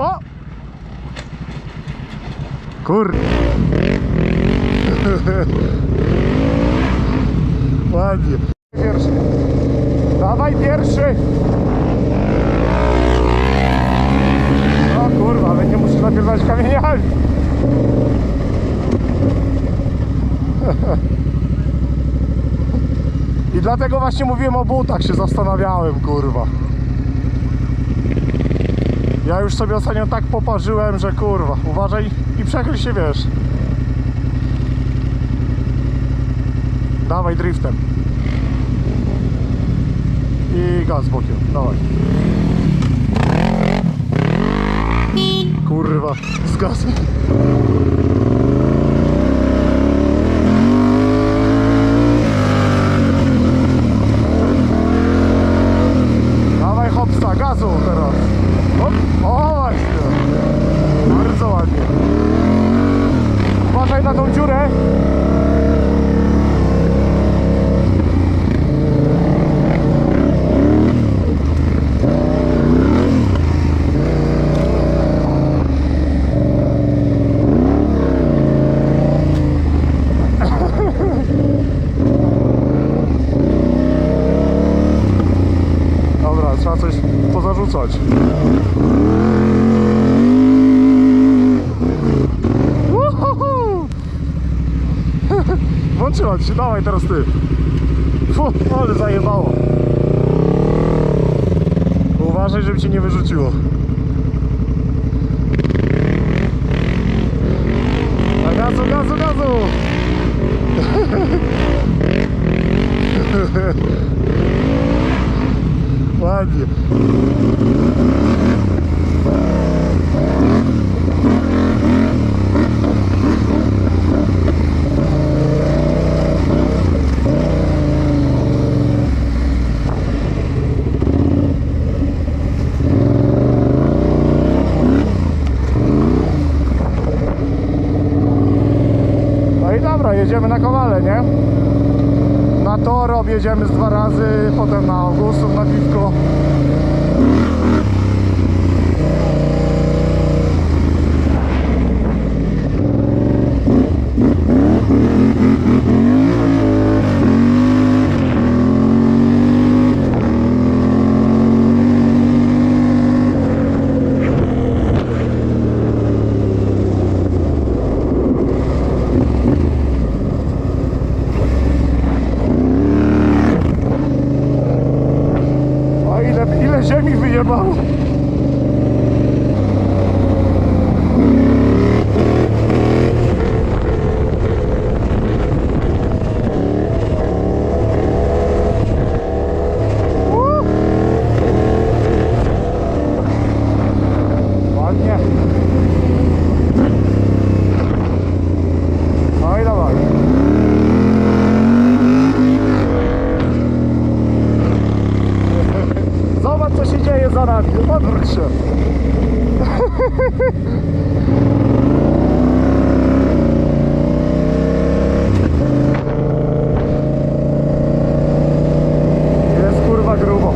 O! Kur... Ładnie. Pierwszy. Dawaj pierwszy. O kurwa, ale nie musisz napierwać kamieniami. I dlatego właśnie mówiłem o butach, się zastanawiałem, kurwa. Ja już sobie ostatnio tak poparzyłem, że kurwa, uważaj i przechyl się, wiesz. Dawaj driftem. I gaz bokiem, dawaj. Kurwa, z gazem. Dawaj hopsa, gazu teraz. Hop. O właśnie. Bardzo ładnie. Uważaj na tą dziurę. Dobra, trzeba coś pozarzucać. Uhuhu! Włączyła ci się, dawaj teraz ty. Fu, ale zajebało. Uważaj, żeby cię nie wyrzuciło. A gazu, gazu, gazu! Ładnie. No i dobra, jedziemy na Kowale, nie? Na tor objedziemy z dwa razy, potem na Augustów na piwko. A ile, ile ziemi wyjebało? Uh! Ładnie. No i dawaj. Zobacz co się dzieje za nami, odwróć się. Jest kurwa grubo.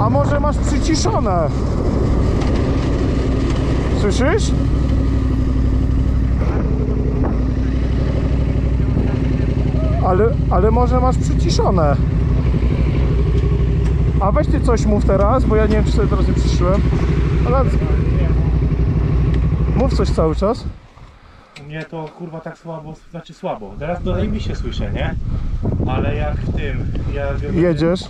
A może masz przyciszone? Słyszysz? Ale, ale może masz przyciszone. A weź ty coś mów teraz, bo ja nie wiem czy sobie teraz nie przyszłem. Ale mów coś cały czas. U mnie to kurwa tak słabo, znaczy słabo. Teraz to mi się słyszę, nie? Ale jak w tym, Jedziesz,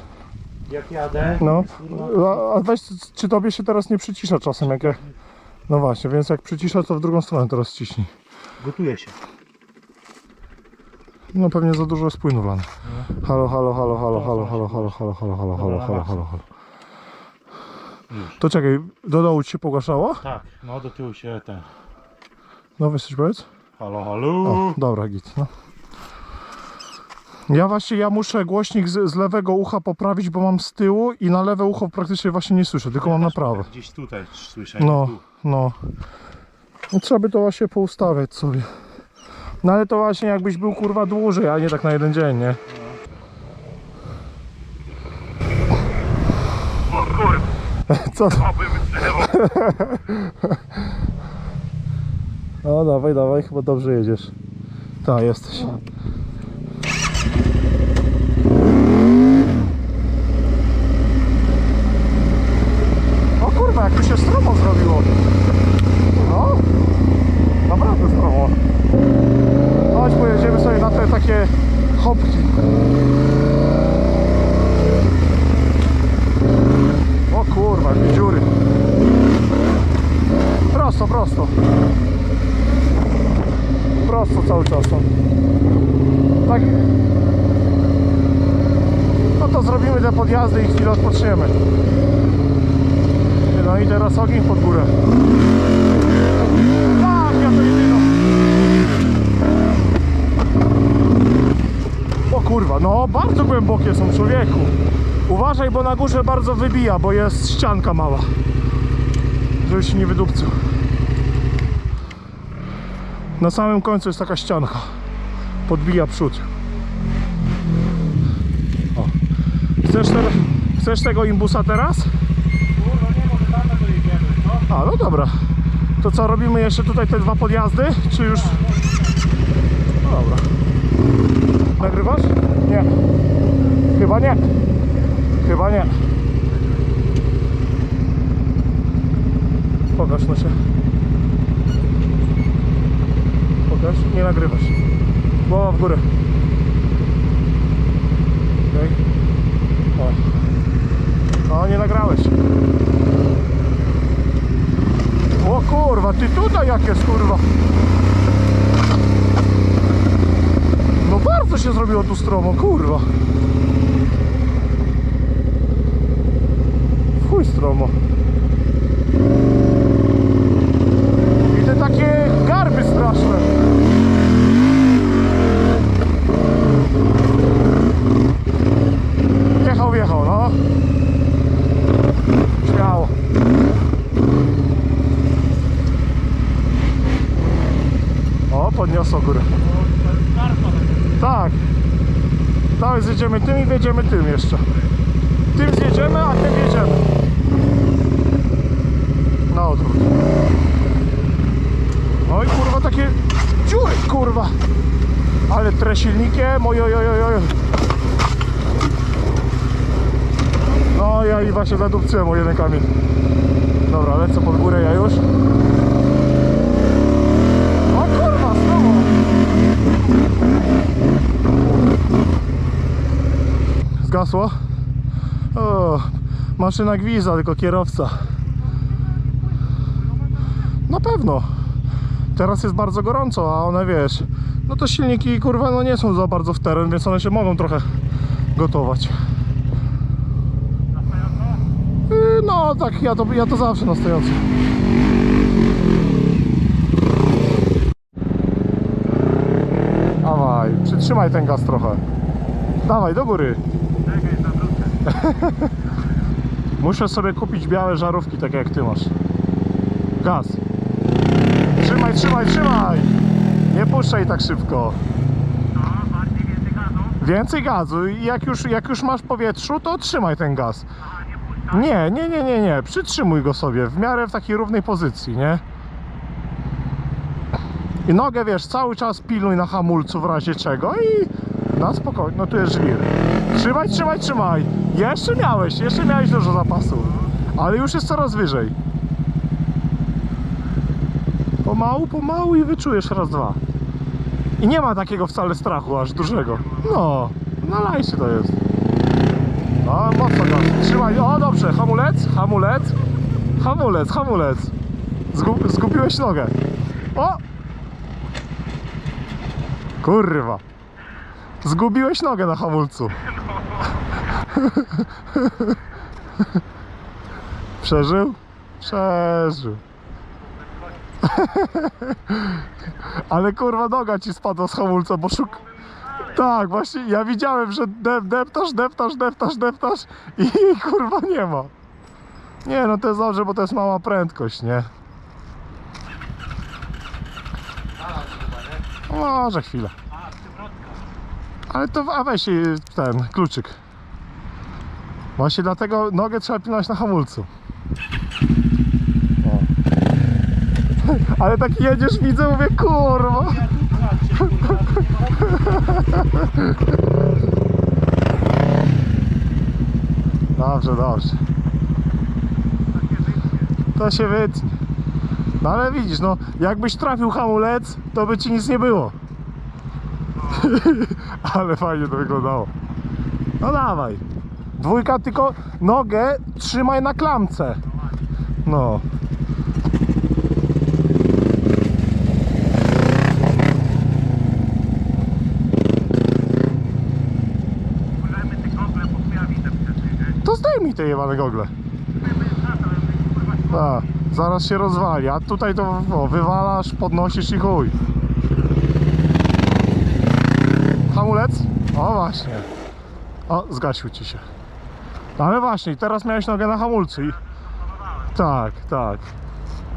jak jadę, no. kurwa, A, weź czy tobie się teraz nie przycisza czasem jak ja... No właśnie, więc jak przycisza to w drugą stronę teraz ciśnij. gotuję się. No pewnie za dużo jest płynu wlane. Halo, halo, halo, halo, halo, halo, halo, halo, halo, halo, halo, halo, halo, halo. Już. To czekaj, do dołu ci się pogaszało? Tak, no do tyłu się ten. No coś powiedz. Halo, halo. O, dobra, git, no. Ja właśnie, ja muszę głośnik z, z lewego ucha poprawić, bo mam z tyłu i na lewe ucho praktycznie właśnie nie słyszę, tylko mam na prawe. Gdzieś tutaj słyszę. No, tu. no. No trzeba by to właśnie poustawiać sobie. No ale to właśnie jakbyś był kurwa dłużej, a nie tak na jeden dzień, nie? O kurwa, Co? obym drzewo. No dawaj, dawaj, chyba dobrze jedziesz. Tak, jesteś. Cały czas są. Tak. No to zrobimy te podjazdy i chwilę odpoczniemy. No i teraz ogień pod górę. Tak, ja to jedyno. O kurwa, no bardzo głębokie są człowieku. Uważaj, bo na górze bardzo wybija, bo jest ścianka mała. Żebyś się nie wydupcył. Na samym końcu jest taka ścianka. Podbija przód. O. Chcesz, te, chcesz tego imbusa teraz? A, no dobra. To co, robimy jeszcze tutaj te dwa podjazdy? Czy już... No dobra. Nagrywasz? Nie. Chyba nie. Chyba nie. Pokaż no się. Pokaż. Nie nagrywasz. Głowa w górę. Okej. O. O, nie nagrałeś. O kurwa, ty tutaj jak jest kurwa. No bardzo się zrobiło tu stromo, kurwa. W Chuj stromo. I te takie garby straszne. Wjechał, wjechał, no. Śmiało. O, podniosło górę. Tak. Dawaj, zjedziemy tym i wjedziemy tym jeszcze. Tym zjedziemy, a tym jedziemy. Na odwrót. No i kurwa takie dziury, kurwa. Ale tresilnikiem, oj, oj, oj, oj, oj. No ja i właśnie zadupcyłem o jeden kamień. Dobra, lecę pod górę ja już. O kurwa, znowu! Zgasło? O, maszyna gwizda, tylko kierowca. Na pewno. Teraz jest bardzo gorąco, a one wiesz, no to silniki kurwa no nie są za bardzo w teren, więc one się mogą trochę gotować. No tak, ja to, ja to zawsze na stojąco. Dawaj, przytrzymaj ten gaz trochę. Dawaj, do góry. Muszę sobie kupić białe żarówki, takie jak ty masz. Gaz. Trzymaj, trzymaj, trzymaj! Nie puszczaj tak szybko. Więcej gazu i jak już, jak już masz powietrzu, to trzymaj ten gaz. Nie, nie, nie, nie, nie. Przytrzymuj go sobie w miarę w takiej równej pozycji, nie? I nogę wiesz, cały czas pilnuj na hamulcu w razie czego i na spokojnie. No tu jest żwir. Trzymaj, trzymaj, trzymaj. Jeszcze miałeś, jeszcze miałeś dużo zapasu. Ale już jest coraz wyżej. Pomału, pomału i wyczujesz raz, dwa. I nie ma takiego wcale strachu aż dużego. No, na lajcie to jest. No, mocno gaz. Trzymaj. O, dobrze. Hamulec, hamulec. Hamulec, hamulec. Zgu- zgubiłeś nogę. O! Kurwa. Zgubiłeś nogę na hamulcu. Przeżył? Przeżył. Ale kurwa noga ci spadła z hamulca, bo szuk... Tak, właśnie ja widziałem, że dep, deptasz, deptasz, deptasz, deptasz i kurwa nie ma. Nie no to jest dobrze, bo to jest mała prędkość, nie? No, Może chwilę. Ale to a weź ten kluczyk. Właśnie dlatego nogę trzeba pilnować na hamulcu. O. Ale tak jedziesz, widzę, mówię, kurwa. Dobrze, dobrze. To się wytnie. No ale widzisz, no jakbyś trafił hamulec, to by ci nic nie było. ale fajnie to wyglądało. No dawaj. Dwójka tylko nogę trzymaj na klamce. No. Możemy te gogle poprawić te wtedy, nie? To zdejmij te jebane gogle. A, zaraz się rozwali, a tutaj to o, wywalasz, podnosisz i chuj. Hamulec? O właśnie. O, zgasił ci się. No ale właśnie, teraz miałeś nogę na hamulcu i... Tak, tak.